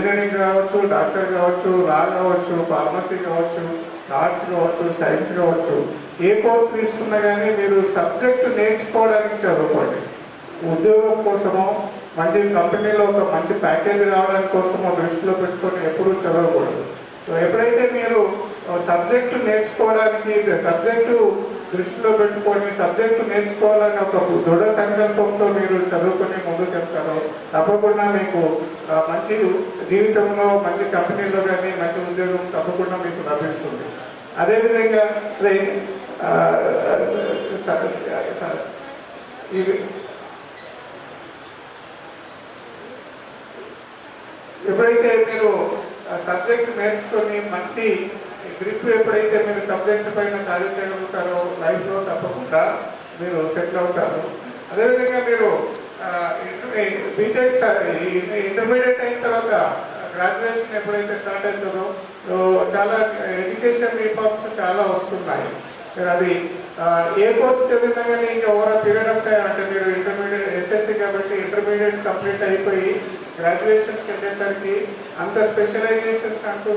Engineering కావచ్చు doctor కావచ్చు లా కావచ్చు ఫార్మసీ కావచ్చు ఆర్ట్స్ కావచ్చు సైన్స్ కావచ్చు ఏ కోర్స్ తీసుకున్నా కానీ మీరు సబ్జెక్ట్ నేర్చుకోవడానికి చదువుకోండి. ఉద్యోగం కోసమో మంచి కంపెనీలో ఒక మంచి ప్యాకేజీ రావడానికి కోసమో దృష్టిలో పెట్టుకొని ఎప్పుడూ చదవకూడదు. సో ఎప్పుడైతే మీరు సబ్జెక్టు నేర్చుకోవడానికి సబ్జెక్టు దృష్టిలో పెట్టుకొని సబ్జెక్టు నేర్చుకోవాలని ఒక దృఢ సంకల్పంతో మీరు చదువుకొని ముందుకెళ్తారు తప్పకుండా మీకు ఆ, మంచి జీవితంలో మంచి కంపెనీలో కానీ మంచి ఉద్యోగం తప్పకుండా మీకు లభిస్తుంది. అదేవిధంగా ఇవి ఎప్పుడైతే మీరు సబ్జెక్ట్ నేర్చుకొని మంచి గ్రిప్ ఎప్పుడైతే మీరు సబ్జెక్ట్ పైన సాధించగలుగుతారో లైఫ్లో తప్పకుండా మీరు సెటిల్ అవుతారు. అదేవిధంగా మీరు బీటెక్ ఇంటర్మీడియట్ అయిన తర్వాత గ్రాడ్యుయేషన్ ఎప్పుడైతే స్టార్ట్ అవుతుందో చాలా ఎడ్యుకేషన్ రిఫార్మ్స్ చాలా వస్తున్నాయి. మీరు అది ఏ కోర్స్ చదివినా కానీ ఇంకా ఓవర్ పీరియడ్ ఆఫ్ టైం అంటే మీరు ఇంటర్మీడియట్ ఎస్ఎస్సి కాబట్టి ఇంటర్మీడియట్ కంప్లీట్ అయిపోయి గ్రాడ్యుయేషన్కి వెళ్ళేసరికి అంత స్పెషలైజేషన్స్ అంటూ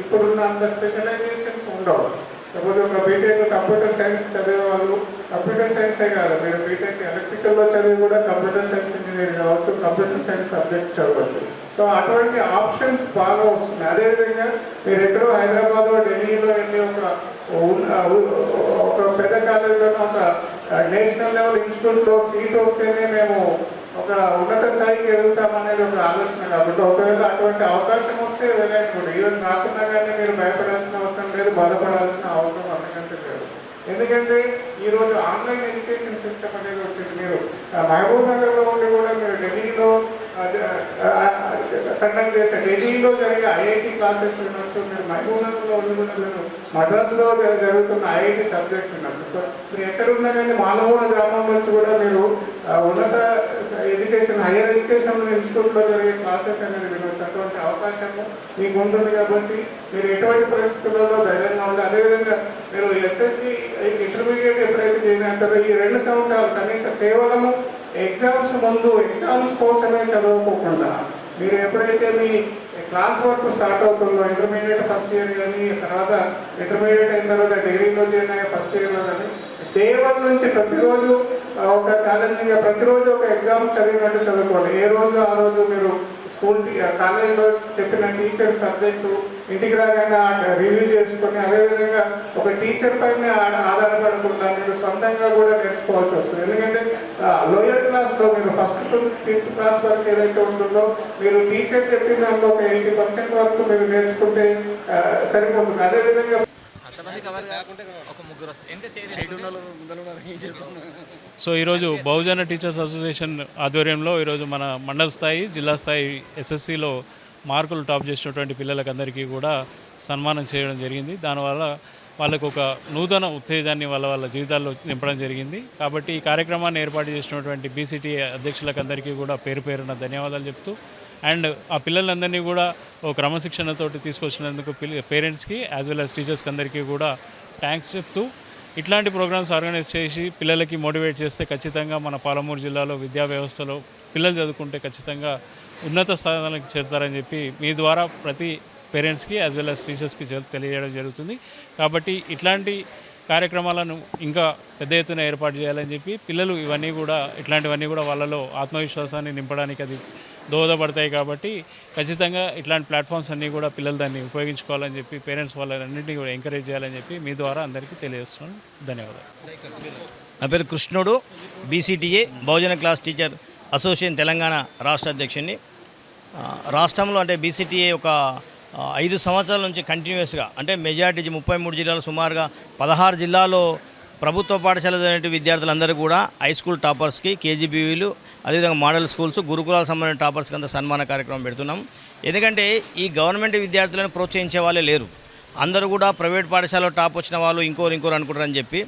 ఇప్పుడున్న అంత స్పెషలైజేషన్స్ ఉండవు. సపోజ్ ఒక బీటెక్ కంప్యూటర్ సైన్స్ చదివేవాళ్ళు కంప్యూటర్ సైన్సే కాదు మీరు బీటెక్ ఎలక్ట్రికల్లో చదివి కూడా కంప్యూటర్ సైన్స్ ఇంజనీర్ కావచ్చు కంప్యూటర్ సైన్స్ సబ్జెక్ట్ చదవచ్చు. సో అటువంటి ఆప్షన్స్ బాగా వస్తున్నాయి. అదేవిధంగా మీరు ఎక్కడో హైదరాబాద్ ఢిల్లీలో వెళ్ళి ఒక ఒక పెద్ద కాలేజీలో ఒక నేషనల్ లెవెల్ ఇన్స్టిట్యూట్లో సీట్ వస్తేనే మేము ఒక ఉన్నత స్థాయికి ఎదుగుతామనేది ఒక ఆలోచన కాబట్టి ఒకవేళ అటువంటి అవకాశం వస్తే వెళ్ళండి కూడా. ఈవెన్ రాకున్నా కానీ మీరు భయపడాల్సిన అవసరం లేదు బాధపడాల్సిన అవసరం అంతకంటే లేదు. ఎందుకంటే ఈరోజు ఆన్లైన్ ఎడ్యుకేషన్ సిస్టమ్ అనేది వచ్చింది మీరు మహబూబ్ నగర్లో ఉండి కూడా మీరు ఢిల్లీలో కండక్ట్ చేసే ఢిల్లీలో జరిగే ఐఐటి క్లాసెస్ వినొచ్చు మీరు ఉండకుండా మద్రాసులో జరుగుతున్న ఐఐటి సబ్జెక్ట్స్ ఉన్నప్పుడు సో మీరు ఎక్కడున్నా కానీ మానవూర గ్రామం నుంచి కూడా మీరు ఉన్నత ఎడ్యుకేషన్ హైయర్ ఎడ్యుకేషన్ ఇన్స్టిట్యూట్లో జరిగే క్లాసెస్ అనేది వినటువంటి అవకాశము మీకు ఉంటుంది కాబట్టి మీరు ఎటువంటి పరిస్థితులలో ధైర్యంగా ఉండాలి అదేవిధంగా మీరు ఎస్ఎస్సి ఇంటర్మీడియట్ ఎప్పుడైతే చేసినారో ఈ రెండు సంవత్సరాలు కనీసం కేవలము ఎగ్జామ్స్ ముందు ఎగ్జామ్స్ కోసమే చదవకోకుండా మీరు ఎప్పుడైతే మీ క్లాస్ వర్క్ స్టార్ట్ అవుతుందో ఇంటర్మీడియట్ ఫస్ట్ ఇయర్ కానీ తర్వాత ఇంటర్మీడియట్ అయిన తర్వాత డిగ్రీలో చేరిన ఫస్ట్ ఇయర్లో కానీ డే వన్ నుంచి ప్రతిరోజు ఒక ఛాలెంజింగ్ ప్రతిరోజు ఒక ఎగ్జామ్ చదివినట్టు చదువుకోవాలి. ఏ రోజు ఆ రోజు మీరు స్కూల్ కాలేజీలో చెప్పిన టీచర్ సబ్జెక్టు ఇంటికి రాగానే రివ్యూ చేసుకొని అదేవిధంగా ఒక టీచర్ పైన ఆధారపడకుండా మీరు సొంతంగా కూడా నేర్చుకోవాల్సి వస్తుంది. ఎందుకంటే లోయర్ క్లాస్లో మీరు ఫస్ట్ టు ఫిఫ్త్ క్లాస్ వరకు ఏదైతే ఉంటుందో మీరు టీచర్ చెప్పిన దాంట్లో ఒక ఎయిటీ పర్సెంట్ వరకు మీరు నేర్చుకుంటే సరిపోతుంది. అదేవిధంగా సో ఈరోజు బహుజన టీచర్స్ అసోసియేషన్ ఆధ్వర్యంలో ఈరోజు మన మండల స్థాయి జిల్లా స్థాయి ఎస్ఎస్సిలో మార్కులు టాప్ చేసినటువంటి పిల్లలకి అందరికీ కూడా సన్మానం చేయడం జరిగింది. దానివల్ల వాళ్ళకు ఒక నూతన ఉత్తేజాన్ని వాళ్ళ వాళ్ళ జీవితాల్లో నింపడం జరిగింది. కాబట్టి ఈ కార్యక్రమాన్ని ఏర్పాటు చేసినటువంటి బీసీటీ అధ్యక్షులకు అందరికీ కూడా పేరు పేరున ధన్యవాదాలు చెప్తూ అండ్ ఆ పిల్లలందరినీ కూడా ఓ క్రమశిక్షణతోటి తీసుకొచ్చినందుకు పిల్ల పేరెంట్స్కి యాజ్ వెల్ యాజ్ టీచర్స్కి అందరికీ కూడా థ్యాంక్స్ చెప్తూ ఇట్లాంటి ప్రోగ్రామ్స్ ఆర్గనైజ్ చేసి పిల్లలకి మోటివేట్ చేస్తే ఖచ్చితంగా మన పాలమూరు జిల్లాలో విద్యా వ్యవస్థలో పిల్లలు చదువుకుంటే ఖచ్చితంగా ఉన్నత స్థానాలకు చేరుతారని చెప్పి మీ ద్వారా ప్రతి పేరెంట్స్కి యాజ్ వెల్ యాజ్ టీచర్స్కి తెలియజేయడం జరుగుతుంది. కాబట్టి ఇట్లాంటి కార్యక్రమాలను ఇంకా పెద్ద ఎత్తున ఏర్పాటు చేయాలని చెప్పి పిల్లలు ఇవన్నీ కూడా ఇట్లాంటివన్నీ కూడా వాళ్ళలో ఆత్మవిశ్వాసాన్ని నింపడానికి అది దోహదపడతాయి కాబట్టి ఖచ్చితంగా ఇట్లాంటి ప్లాట్ఫామ్స్ అన్నీ కూడా పిల్లలు దాన్ని ఉపయోగించుకోవాలని చెప్పి పేరెంట్స్ వాళ్ళన్నింటినీ కూడా ఎంకరేజ్ చేయాలని చెప్పి మీ ద్వారా అందరికీ తెలియజేస్తున్నాను. ధన్యవాదాలు. నా పేరు Krishnudu BCTA Bahujana class teacher association Telangana రాష్ట్ర అధ్యక్షుడిని. రాష్ట్రంలో అంటే బీసీటీఏ ఒక ఐదు సంవత్సరాల నుంచి కంటిన్యూస్గా అంటే మెజార్టీ ముప్పై మూడు జిల్లాలు సుమారుగా పదహారు జిల్లాలో ప్రభుత్వ పాఠశాల చదివిన విద్యార్థులందరూ కూడా హై స్కూల్ టాపర్స్కి కేజీబీవీలు అదేవిధంగా మోడల్ స్కూల్స్ గురుకులాలకు సంబంధించిన టాపర్స్కి అంత సన్మాన కార్యక్రమం పెడుతున్నాం. ఎందుకంటే ఈ గవర్నమెంట్ విద్యార్థులను ప్రోత్సహించే వాళ్ళే లేరు. అందరూ కూడా ప్రైవేట్ పాఠశాలలో టాప్ వచ్చిన వాళ్ళు ఇంకోరు ఇంకోరు అనుకుంటారని చెప్పి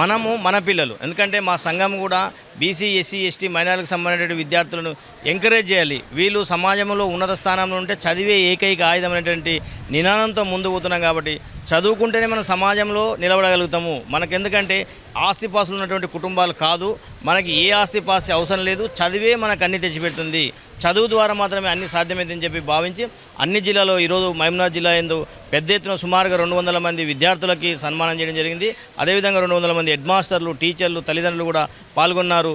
మనము మన పిల్లలు. ఎందుకంటే మా సంఘం కూడా బీసీ ఎస్సీ ఎస్టీ మైనార్లకు సంబంధించిన విద్యార్థులను ఎంకరేజ్ చేయాలి. వీళ్ళు సమాజంలో ఉన్నత స్థానంలో ఉంటే చదివే ఏకైక ఆయుధం అనేటువంటి నినాదంతో ముందు పోతున్నాం కాబట్టి చదువుకుంటేనే మనం సమాజంలో నిలబడగలుగుతాము. మనకెందుకంటే ఆస్తిపాస్తులు ఉన్నటువంటి కుటుంబాలు కాదు. మనకి ఏ ఆస్తిపాస్తి అవసరం లేదు. చదివే మనకు అన్ని తెచ్చిపెడుతుంది. చదువు ద్వారా మాత్రమే అన్ని సాధ్యమైందని చెప్పి భావించి అన్ని జిల్లాలో ఈరోజు మహబూబ్నగర్ జిల్లా ఎందు పెద్ద ఎత్తున సుమారుగా రెండు వందల మంది విద్యార్థులకి సన్మానం చేయడం జరిగింది. అదేవిధంగా రెండు వందల మంది హెడ్ మాస్టర్లు టీచర్లు తల్లిదండ్రులు కూడా పాల్గొన్నారు.